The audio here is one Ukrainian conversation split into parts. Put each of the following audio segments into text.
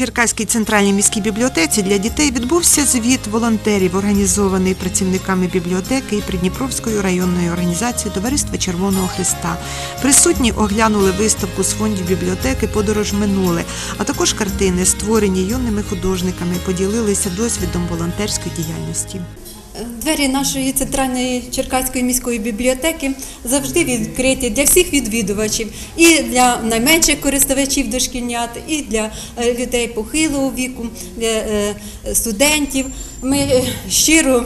Черкаській центральній міській бібліотеці для дітей відбувся звіт волонтерів, організований працівниками бібліотеки і Придніпровської районної організації Товариства Червоного Христа. Присутні оглянули виставку з фондів бібліотеки Подорож минуле, а також картини, створені юними художниками, поділилися досвідом волонтерської діяльності. Двері нашої центральної Черкаської міської бібліотеки завжди відкриті для всіх відвідувачів, і для найменших користувачів дошкільнят, і для е, людей похилого віку, для е, студентів. Ми е, щиро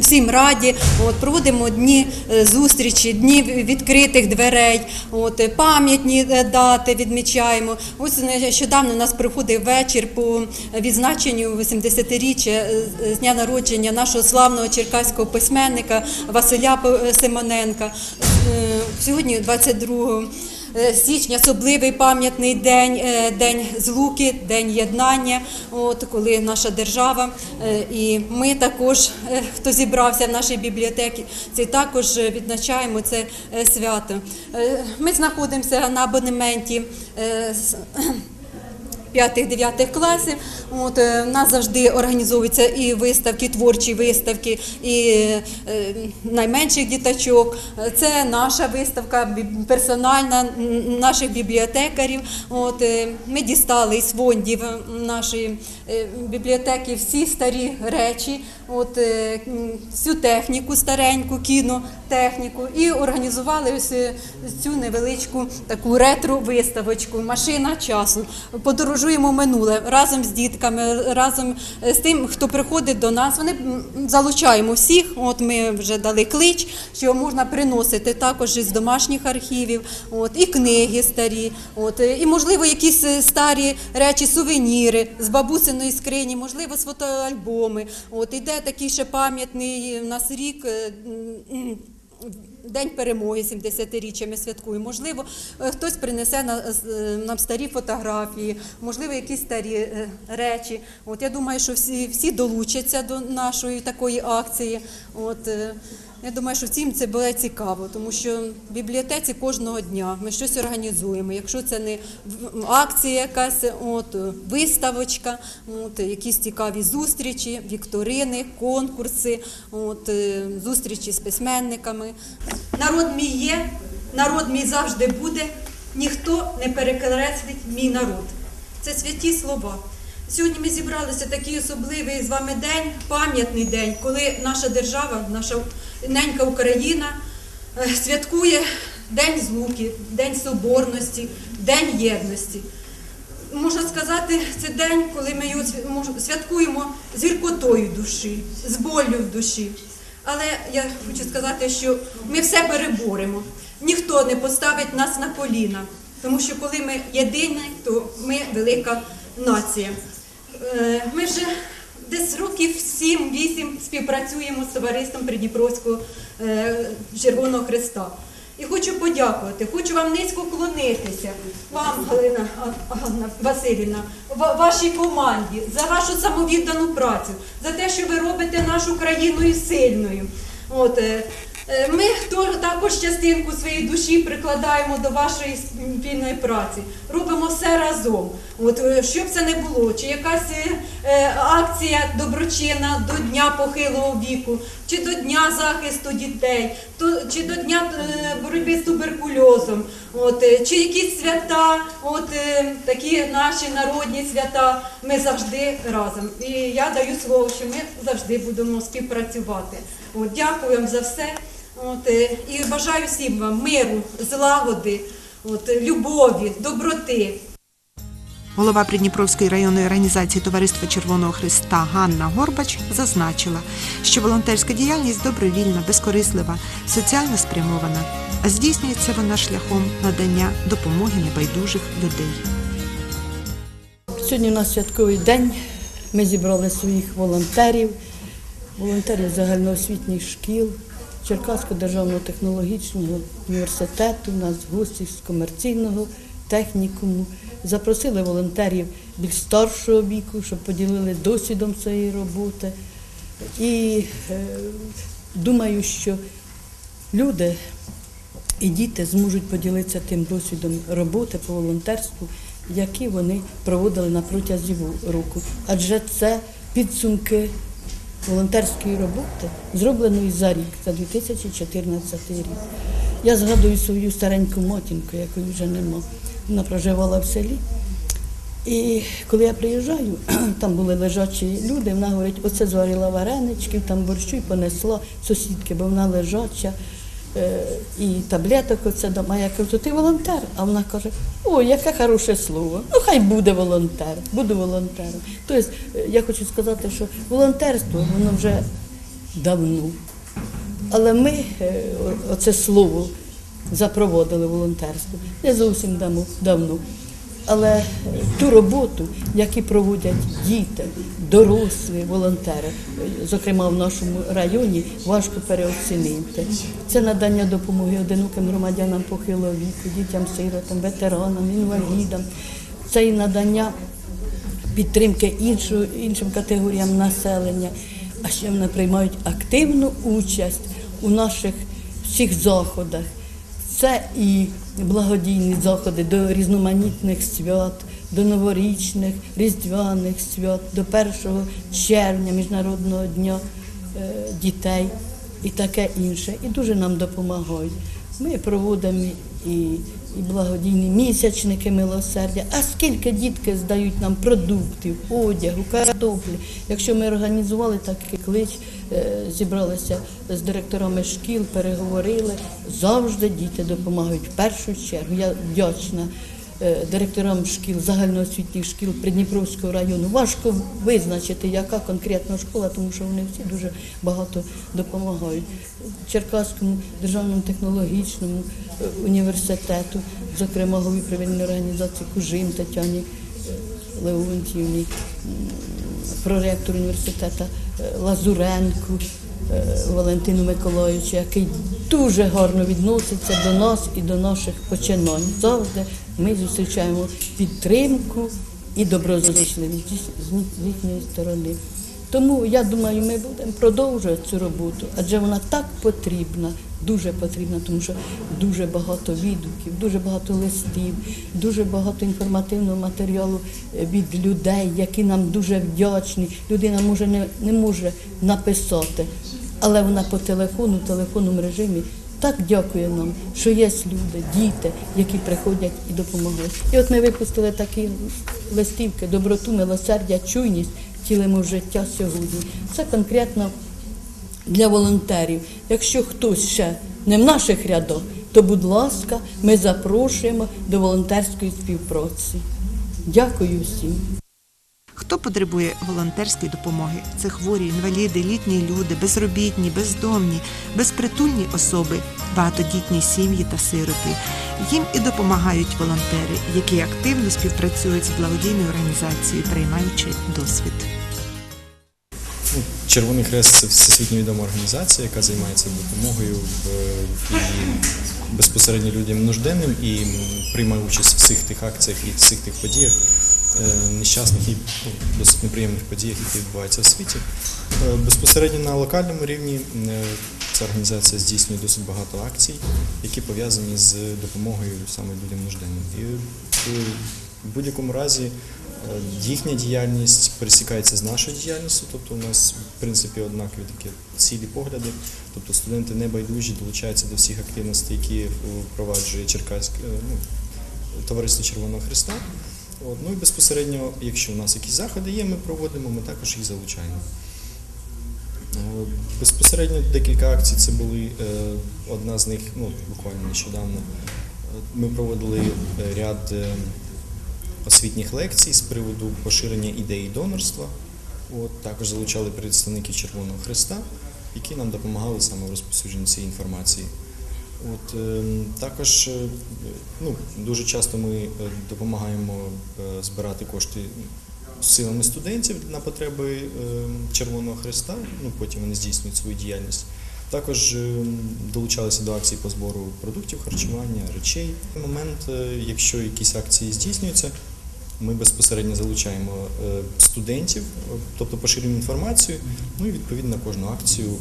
всім раді. От, проводимо дні е, зустрічі, дні відкритих дверей, от, е, пам'ятні е, дати відмічаємо. Ось нещодавно у нас проходив вечір по відзначенню 80-річчя е, з дня народження нашого славного черкаського письменника Василя Симоненка. Сьогодні, 22 Е, січня особливий пам'ятний день, е, день злуки, день єднання, от коли наша держава е, і ми також, е, хто зібрався в нашій бібліотеці, це також е, відзначаємо це е, свято. Е, Ми знаходимося на абонементі. Е, з- 5-9 класів. От, е, в нас завжди організовуються і виставки, творчі виставки, і е, найменших діточок. Е, Це наша виставка персональна наших бібліотекарів. От, е, ми дістали із фондів е, нашої е, бібліотеки всі старі речі, от, е, всю техніку стареньку, кінотехніку, і організували ось е, цю невеличку таку ретро-виставочку Машина часу. Подорожуємо минуле разом з дітками, разом з тим, хто приходить до нас. Вони залучаємо всіх. От ми вже дали клич, що можна приносити також із домашніх архівів, от і книги старі, от і можливо якісь е, старі речі, сувеніри з бабусиної скрині, можливо, з фотоальбоми. От іде такий ще пам'ятний у нас рік. День перемоги 70-річчя ми святкуємо. Можливо, е, хтось принесе е, нам старі фотографії, можливо, якісь старі е, речі. От я думаю, що всі, всі долучаться до нашої такої акції. От я думаю, що всім це буде цікаво, тому що в бібліотеці кожного дня ми щось організуємо. Якщо це не акція якась, от виставочка, от якісь цікаві зустрічі, вікторини, конкурси, от е, зустрічі з письменниками. Народ мій є, народ мій завжди буде. Ніхто не перекреслить мій народ. Це святі слова. Сьогодні ми зібралися такий особливий з вами день, пам'ятний день, коли наша держава, наша ненька Україна е, святкує День злуки, День Соборності, День єдності. Можна сказати, це день, коли ми його святкуємо з гіркотою душі, з болю в душі. Але я хочу сказати, що ми все переборемо. Ніхто не поставить нас на коліна, тому що коли ми єдині, то ми велика нація. Е, Ми вже десь років 7-8 співпрацюємо з товариством Придніпровського е, Червоного Христа. І хочу подякувати, хочу вам низько клонитися, вам, Галина Васильівна, вашій команді, за вашу самовіддану працю, за те, що ви робите нашу країною сильною. От, е, е, ми також частинку своєї душі прикладаємо до вашої спільної праці, робимо все разом. От, е, щоб це не було, чи якась е, е, акція доброчинна до Дня похилого віку, чи до Дня захисту дітей, то, чи до Дня боротьби з туберкульозом, от, чи якісь свята, от, такі наші народні свята, ми завжди разом. І я даю слово, що ми завжди будемо співпрацювати. От, дякую вам за все. От, і бажаю всім вам миру, злагоди, от, любові, доброти. Голова Придніпровської районної організації Товариства Червоного Христа Ганна Горбач зазначила, що волонтерська діяльність добровільна, безкорислива, соціально спрямована, а здійснюється вона шляхом надання допомоги небайдужих людей. Сьогодні у нас святковий день. Ми зібрали своїх волонтерів, волонтерів загальноосвітніх шкіл, Черкаського державного технологічного університету, у нас гості з комерційного технікуму. Запросили волонтерів більш старшого віку, щоб поділили досвідом своєї роботи. І е, думаю, що люди і діти зможуть поділитися тим досвідом роботи по волонтерству які вони проводили на протязі року. Адже це підсумки волонтерської роботи, зробленої за рік, за 2014 рік. Я згадую свою стареньку матінку, якої вже нема. Вона проживала в селі. І коли я приїжджаю, там були лежачі люди, вона говорить, оце зварила вареничків, там борщу і понесла сусідки, бо вона лежача. Е, і таблеток оце дома. Я кажу, ти волонтер. А вона каже, о, яке хороше слово. Ну хай буде волонтер, буду волонтером. Тобто е, я хочу сказати, що волонтерство воно вже давно. Але ми е, оце слово запроводили волонтерство не зовсім давно-. Але ту роботу, яку проводять діти, дорослі волонтери, зокрема в нашому районі, важко переоцінити. Це надання допомоги одиноким громадянам похилого віку, дітям, сиротам, ветеранам, інвалідам. Це і надання підтримки іншого, іншим категоріям населення, а ще вони приймають активну участь у наших всіх заходах. Це і благодійні заходи до різноманітних свят, до новорічних, різдвяних свят, до 1 червня, Міжнародного дня е, дітей і таке інше. І дуже нам допомагають. Ми проводимо і, і благодійні місячники милосердя. А скільки дітки здають нам продуктів, одягу, картоплі. Якщо ми організували такий клич, е, зібралися з директорами шкіл, переговорили, завжди діти допомагають в першу чергу. Я вдячна директорам шкіл, загальноосвітніх шкіл Придніпровського району. Важко визначити, яка конкретна школа, тому що вони всі дуже багато допомагають. Черкаському державному технологічному е, університету, зокрема голові провідної організації Кужин Тетяні е, Леонтіївні, м, проректор університету е, Лазуренку. е, Валентину Миколаївичу, який дуже гарно відноситься до нас і до наших починань. Завжди ми зустрічаємо підтримку і доброзичливість з їхньої сторони. Тому я думаю, ми будемо продовжувати цю роботу, адже вона так потрібна, дуже потрібна, тому що дуже багато відгуків, дуже багато листів, дуже багато інформативного матеріалу е, від людей, які нам дуже вдячні. Людина може не, не може написати, але вона по телефону, телефонному режимі так дякує нам, що є люди, діти, які приходять і допомагають. І от ми випустили такі листівки, доброту, милосердя, чуйність, тілимо в життя сьогодні. Це конкретно для волонтерів. Якщо хтось ще не в наших рядах, то, будь ласка, ми запрошуємо до волонтерської співпраці. Дякую всім. Хто потребує волонтерської допомоги? Це хворі, інваліди, літні люди, безробітні, бездомні, безпритульні особи, багатодітні сім'ї та сироти. Їм і допомагають волонтери, які активно співпрацюють з благодійною організацією, приймаючи досвід. Червоний Хрест це всесвітньо відома організація, яка займається допомогою безпосередньо людям нужденним і приймає участь в всіх тих акціях і всіх тих подіях, нещасних і ну, досить неприємних подіях, які відбуваються в світі. Е, Безпосередньо на локальному рівні е, ця організація здійснює досить багато акцій, які пов'язані з допомогою саме людям нужденним. І в будь-якому разі е, їхня діяльність пересікається з нашою діяльністю, тобто у нас в принципі однакові такі цілі погляди. Тобто студенти небайдужі долучаються до всіх активностей, які впроваджує Черкаське е, ну, товариство Червоного Христа. От, ну і безпосередньо, якщо у нас якісь заходи є, ми проводимо, ми також їх залучаємо. Безпосередньо декілька акцій це були е, одна з них, ну буквально нещодавно. Ми проводили е, ряд е, освітніх лекцій з приводу поширення ідеї донорства. От, також залучали представників Червоного Христа, які нам допомагали саме в розповсюдженні цієї інформації. От, е, також е, ну, дуже часто ми е, допомагаємо збирати кошти силами студентів на потреби Червоного Христа, ну, потім вони здійснюють свою діяльність. Також долучалися до акцій по збору продуктів харчування, речей. В момент, якщо якісь акції здійснюються, ми безпосередньо залучаємо е, студентів, е, тобто поширюємо інформацію. Ну і відповідно кожну акцію е,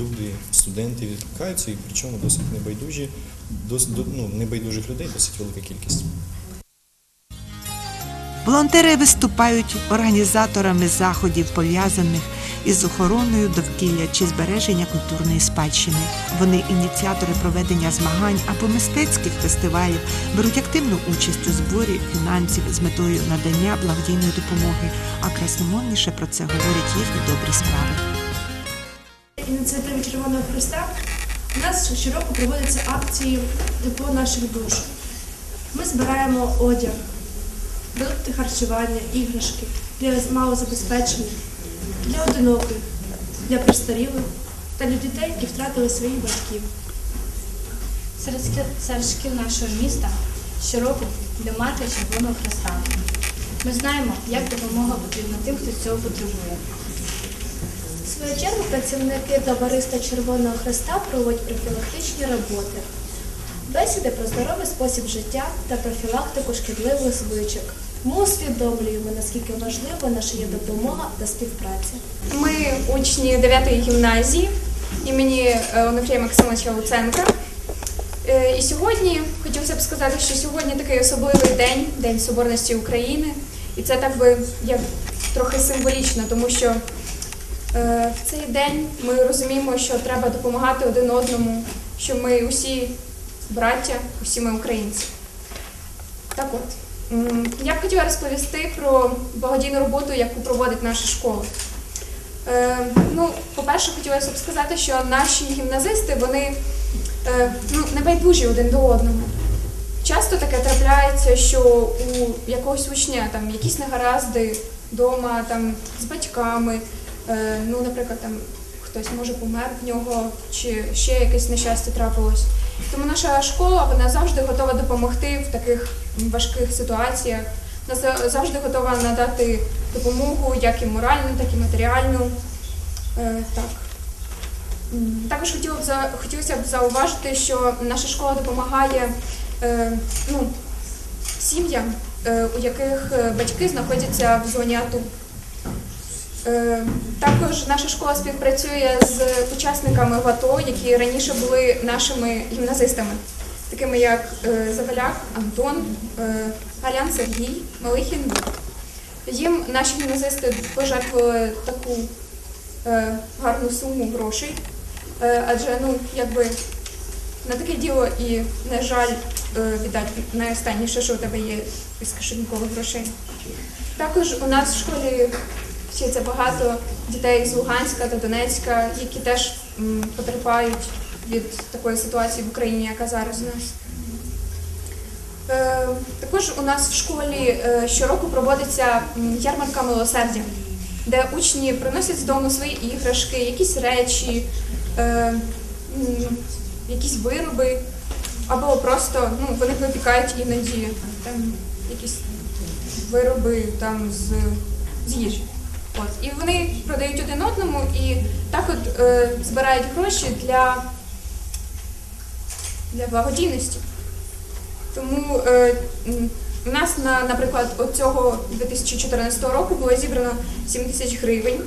люди, студенти відкликаються, і причому досить небайдужі, досить ну, небайдужих людей досить велика кількість. Волонтери виступають організаторами заходів, пов'язаних із охороною довкілля чи збереження культурної спадщини. Вони ініціатори проведення змагань або мистецьких фестивалів, беруть активну участь у зборі фінансів з метою надання благодійної допомоги. А красномовніше про це говорять їхні добрі справи. ініціативи Червоного Христа у нас щороку проводяться акції тепло наших душ. Ми збираємо одяг, продукти харчування, іграшки для малозабезпечених, для одиноких, для престарілих та для дітей, які втратили своїх батьків. Серед, шкіл- нашого міста щороку йде марка Червоного Хреста. Ми знаємо, як допомога потрібна тим, хто цього потребує. В свою чергу працівники товариства Червоного Христа проводять профілактичні роботи, бесіди про здоровий спосіб життя та профілактику шкідливих звичок. Ми усвідомлюємо, наскільки важлива наша є допомога та співпраця. Ми учні 9-ї гімназії імені е, Онуфрія Максимовича Луценка. Е, І сьогодні хотілося б сказати, що сьогодні такий особливий день, День Соборності України. І це так би як трохи символічно, тому що е, в цей день ми розуміємо, що треба допомагати один одному, що ми усі браття, усі ми українці. Так от, я б хотіла розповісти про благодійну роботу, яку проводить наша школа. Е, ну, по-перше, хотілося б сказати, що наші гімназисти вони е, ну, не байдужі один до одного. Часто таке трапляється, що у якогось учня там якісь негаразди вдома там, з батьками, е, ну, наприклад, там хтось може помер в нього, чи ще якесь нещастя трапилось. Тому наша школа вона завжди готова допомогти в таких важких ситуаціях. За- завжди готова надати допомогу як і моральну, так і матеріальну. Е, так. Також хотіла б хотілося б зауважити, що наша школа допомагає е, ну, сім'ям, е, у яких батьки знаходяться в зоні АТО. Е, Також наша школа співпрацює з учасниками в АТО, які раніше були нашими гімназистами, такими як е, Заваляк, Антон, е, Галян Сергій, Малихін. Вік. Їм наші гімназисти пожертвували таку е, гарну суму грошей, адже ну, якби на таке діло і не жаль віддати найостанніше, що у тебе є із кишенькових грошей. Також у нас в школі вчиться багато дітей з Луганська та Донецька, які теж потерпають від такої ситуації в Україні, яка зараз у нас. Е, також у нас в школі е, щороку проводиться ярмарка милосердя, де учні приносять з дому свої іграшки, якісь речі, е, якісь вироби, або просто ну, вони випікають іноді там, якісь вироби там, з, з їжі. От. І вони продають один одному і так от збирають гроші для, для благодійності. Тому е, у нас, на, наприклад, от цього 2014 року було зібрано 7 тисяч гривень,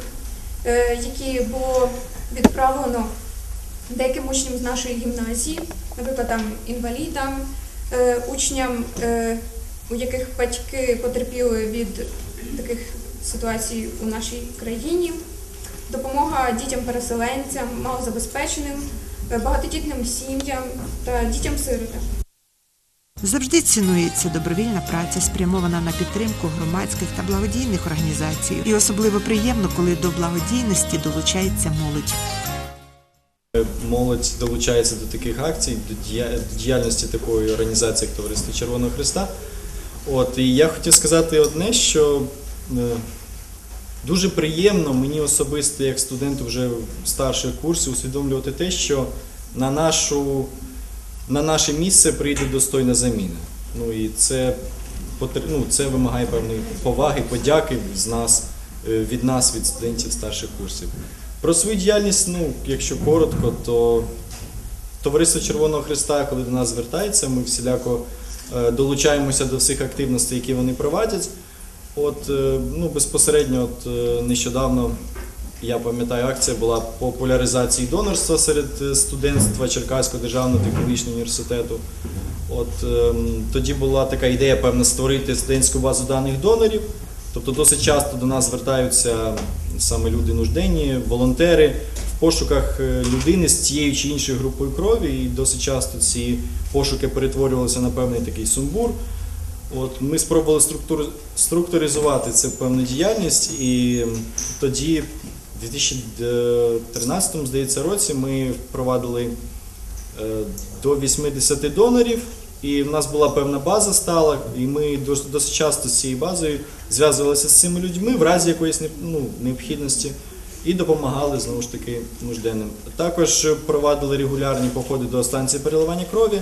е, які було відправлено деяким учням з нашої гімназії, наприклад, там інвалідам, е, учням, е, у яких батьки потерпіли від таких ситуацій у нашій країні, допомога дітям-переселенцям, малозабезпеченим, багатодітним сім'ям та дітям-сиротам. Завжди цінується добровільна праця, спрямована на підтримку громадських та благодійних організацій. І особливо приємно, коли до благодійності долучається молодь. Молодь долучається до таких акцій, до діяльності такої організації, як Товариство Червоного Христа. От, і я хотів сказати одне, що е, дуже приємно мені особисто, як студенту вже старших курсів, усвідомлювати те, що на, нашу, на наше місце прийде достойна заміна. Ну і це, ну, це вимагає певної поваги, подяки з нас, е, від нас, від студентів старших курсів. Про свою діяльність, ну, якщо коротко, то Товариство Червоного Христа, коли до нас звертається, ми всіляко е, долучаємося до всіх активностей, які вони провадять. От, е, ну, безпосередньо, от, е, нещодавно, я пам'ятаю, акція була популяризації донорства серед е, студентства Черкаського державного технологічного університету. От ем, тоді була така ідея, певно, створити студентську базу даних донорів. Тобто досить часто до нас звертаються саме люди нужденні, волонтери в пошуках людини з тією чи іншою групою крові, і досить часто ці пошуки перетворювалися на певний такий сумбур. От ми спробували структур... структуризувати це певну діяльність, і тоді, в 2013, здається, році ми впровадили е, до 80 донорів, і в нас була певна база стала, і ми досить часто з цією базою зв'язувалися з цими людьми в разі якоїсь ну, необхідності і допомагали знову ж таки нужденним. Також провадили регулярні походи до станції переливання крові.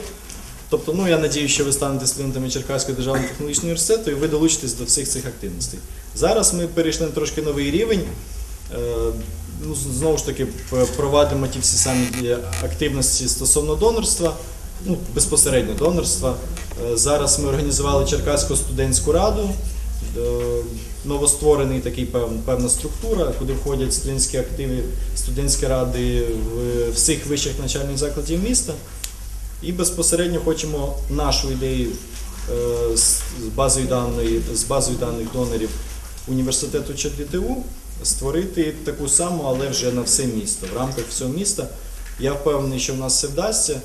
Тобто, ну я надію, що ви станете студентами Черкаського державного технологічного університету і ви долучитесь до всіх цих активностей. Зараз ми перейшли на трошки новий рівень. Е, Ну, знову ж таки, провадимо ті всі самі е, активності стосовно донорства, ну, безпосередньо донорства. Е, Зараз ми організували Черкаську студентську раду, новостворений такий пев- певна структура, куди входять студентські активи, студентські ради всіх вищих навчальних закладів міста. І безпосередньо хочемо нашу ідею е, з базою даної, з базою даних донорів університету ЧДТУ створити таку саму, але вже на все місто, в рамках всього міста. Я впевнений, що в нас все вдасться.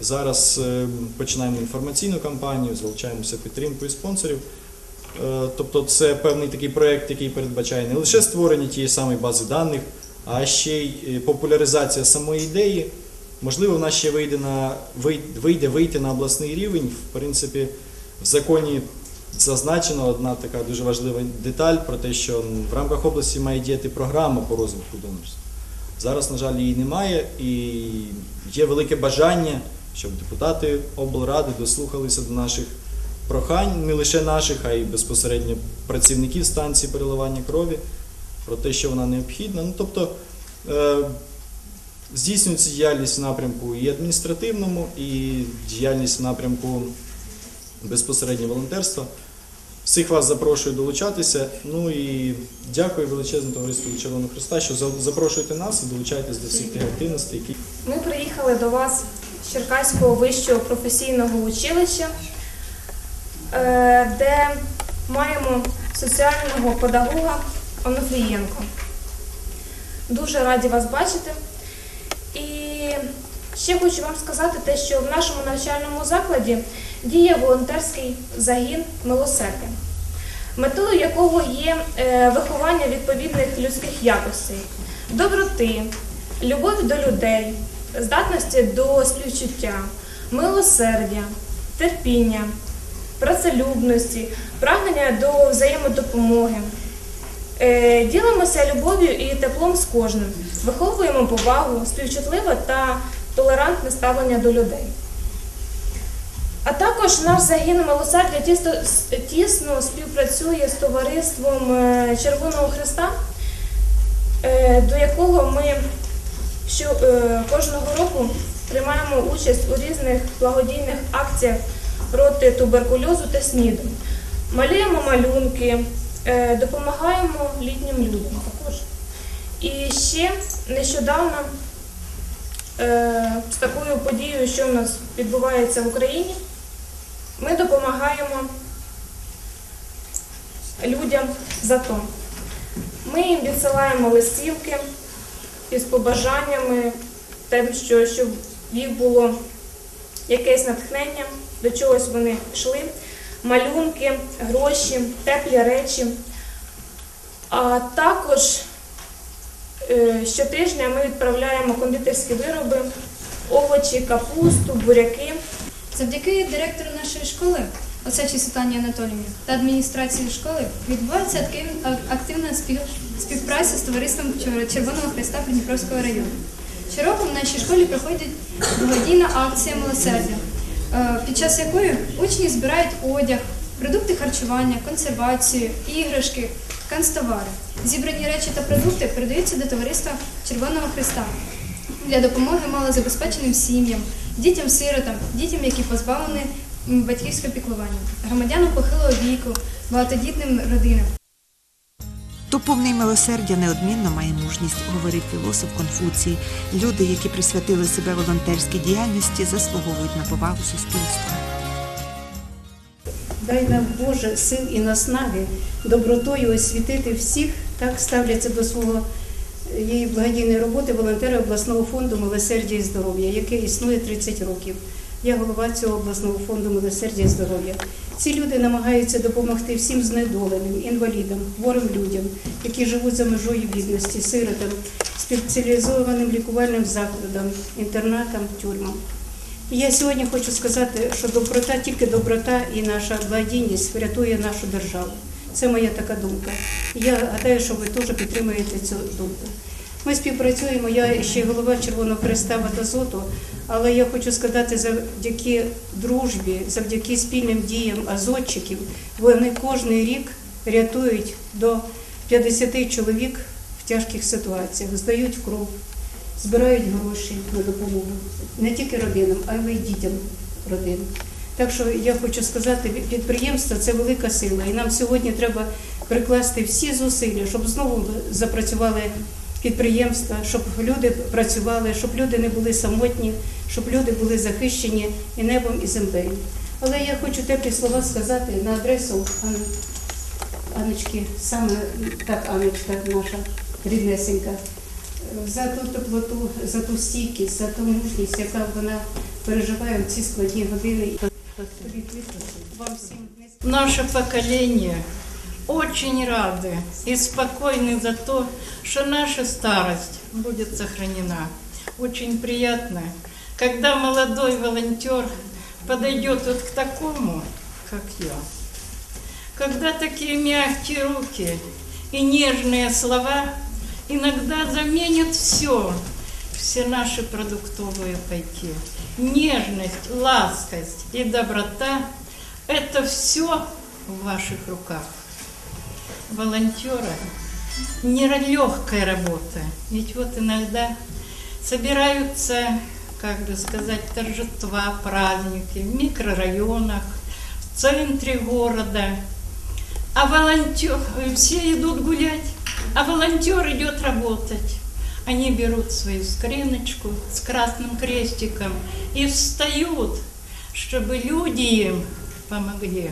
Зараз е, починаємо інформаційну кампанію, залучаємося підтримкою спонсорів. Е, Тобто це певний такий проєкт, який передбачає не лише створення тієї самої бази даних, а ще й популяризація самої ідеї. Можливо, в нас ще вийде на вийде вийти на обласний рівень. В принципі, в законі зазначена одна така дуже важлива деталь про те, що в рамках області має діяти програма по розвитку донорства. Зараз, на жаль, її немає, і є велике бажання, щоб депутати облради дослухалися до наших прохань, не лише наших, а й безпосередньо працівників станції переливання крові про те, що вона необхідна. Ну, тобто е, здійснюється діяльність в напрямку і адміністративному, і діяльність в напрямку безпосередньо волонтерства. Всіх вас запрошую долучатися. Ну і дякую величезному товариству Червоного Христа, що запрошуєте нас і долучаєтесь до всіх тих активностей, які Ми приїхали до вас з Черкаського вищого професійного училища, е, де маємо соціального педагога Онуфрієнко. Дуже раді вас бачити. Ще хочу вам сказати те, що в нашому навчальному закладі діє волонтерський загін милосердя, метою якого є е, виховання відповідних людських якостей, доброти, любові до людей, здатності до співчуття, милосердя, терпіння, працелюбності, прагнення до взаємодопомоги. Е, Ділимося любов'ю і теплом з кожним, виховуємо повагу, співчутливе та толерантне ставлення до людей. А також наш загін милосердя тісно, тісно співпрацює з товариством е, Червоного Христа, е, до якого ми що, е, кожного року приймаємо участь у різних благодійних акціях проти туберкульозу та СНІДу. Малюємо малюнки, допомагаємо літнім людям також. І ще нещодавно з такою подією, що в нас відбувається в Україні, ми допомагаємо людям за то. Ми їм відсилаємо листівки із побажаннями, тим, що щоб їх було якесь натхнення, до чогось вони йшли, малюнки, гроші, теплі речі. А також е, щотижня ми відправляємо кондитерські вироби, овочі, капусту, буряки. Завдяки директору нашої школи, Осечі Світлані Анатоліївні, та адміністрації школи відбувається активна співпраця з товариством Червоного Христа Придніпровського району. Щороку в нашій школі проходить благодійна акція милосердя, е, під час якої учні збирають одяг, продукти харчування, консервацію, іграшки, канцтовари. Зібрані речі та продукти передаються до товариства Червоного Христа для допомоги малозабезпеченим сім'ям, дітям-сиротам, дітям, які позбавлені батьківського піклування, громадянам похилого віку, багатодітним родинам. То повний милосердя неодмінно має мужність, говорив філософ Конфуцій. Люди, які присвятили себе волонтерській діяльності, заслуговують на повагу суспільства. Дай нам Боже сил і наснаги добротою освітити всіх, так ставляться до свого е, її благодійної роботи волонтери обласного фонду милосердя і здоров'я, яке існує 30 років. Я голова цього обласного фонду милосердя і здоров'я. Ці люди намагаються допомогти всім знедоленим, інвалідам, хворим людям, які живуть за межою бідності, сиротам, спеціалізованим лікувальним закладам, інтернатам, тюрмам. Я сьогодні хочу сказати, що доброта, тільки доброта і наша благодійність врятує нашу державу. Це моя така думка. Я гадаю, що ви теж підтримуєте цю думку. Ми співпрацюємо, я ще голова Червоного Хреста Ватазоту, але я хочу сказати, завдяки дружбі, завдяки спільним діям азотчиків, вони кожен рік рятують до 50 чоловік в тяжких ситуаціях, здають кров, збирають гроші на допомогу не тільки родинам, але й дітям родин. Так що я хочу сказати, підприємство це велика сила, і нам сьогодні треба прикласти всі зусилля, щоб знову запрацювали підприємства, щоб люди працювали, щоб люди не були самотні, щоб люди були захищені і небом, і землею. Але я хочу теплі слова сказати на адресу Ан- Анечки, саме так Анечка наша ріднесенька, за ту теплоту, за ту стійкість, за ту мужність, яка вона переживає в ці складні години. Вам всім Наше поколение очень рады и спокойны за то, что наша старость будет сохранена. Очень приятно, когда молодой волонтер подойдет вот к такому, как я. Когда такие мягкие руки и нежные слова иногда заменят все, все наши продуктовые пайки. Нежность, ласкость и доброта – это все в ваших руках. Волонтеры – нелегкая работа. Ведь вот иногда собираются, как бы сказать, торжества, праздники в микрорайонах, в центре города. А волонтер, все идут гулять, а волонтер идет работать. Они берут свою скриночку с красным крестиком и встают, чтобы люди им помогли.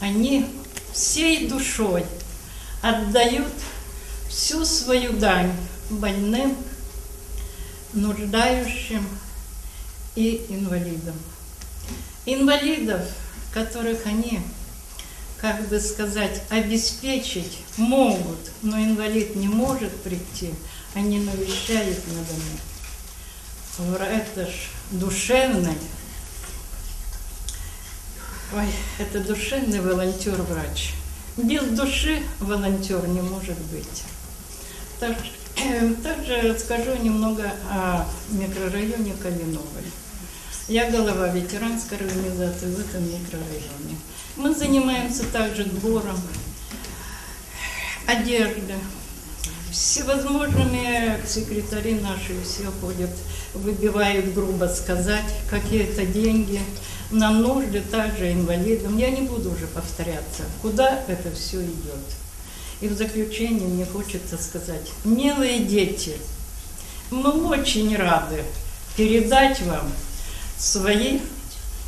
Они всей душой отдают всю свою дань больным, нуждающим и инвалидам. Инвалидов, которых они, как бы сказать, обеспечить могут, но инвалид не может прийти, они навещают на. Говорю, Это ж душевный, ой, это душевный волонтер-врач. Без души волонтер не может быть. Так- Также скажу немного о микрорайоне Калиновой. Я голова ветеранской организации в этом микрорайоне. Мы занимаемся также сбором одежды. Всевозможными секретари наши все ходят, выбивают, грубо сказать, какие-то деньги на нужды также инвалидам. Я не буду уже повторяться, куда это все идет. И в заключение мне хочется сказать, милые дети, мы очень рады передать вам свои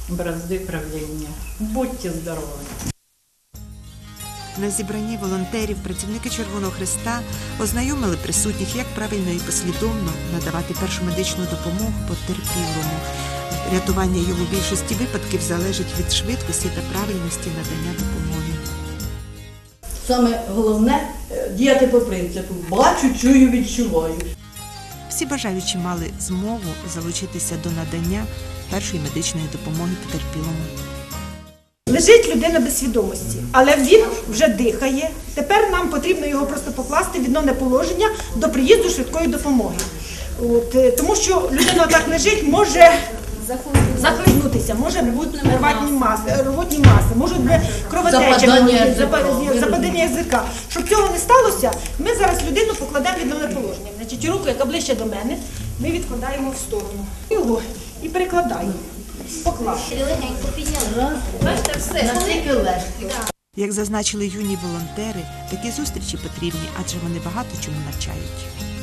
бразды правления. Будьте здоровы! На зібранні волонтерів працівники Червоного Христа ознайомили присутніх, як правильно і послідовно надавати першу медичну допомогу потерпілому. Рятування його в більшості випадків залежить від швидкості та правильності надання допомоги. Саме головне е, діяти по принципу бачу, чую, відчуваю. Всі бажаючі мали змогу залучитися до надання першої медичної допомоги потерпілому. Лежить людина без свідомості, але він вже дихає. Тепер нам потрібно його просто покласти в відновне положення до приїзду швидкої допомоги. От, е, тому що людина так лежить, може захлинутися, може бути рвотні маси, рвотні маси, можуть бути кровотеча, Западання запа- язика. язика. Щоб цього не сталося, ми зараз людину покладемо в відновне положення. Значить, руку, яка ближче до мене, ми відкладаємо в сторону. І перекладаємо. Поклав. Як зазначили юні волонтери, такі зустрічі потрібні, адже вони багато чому навчають.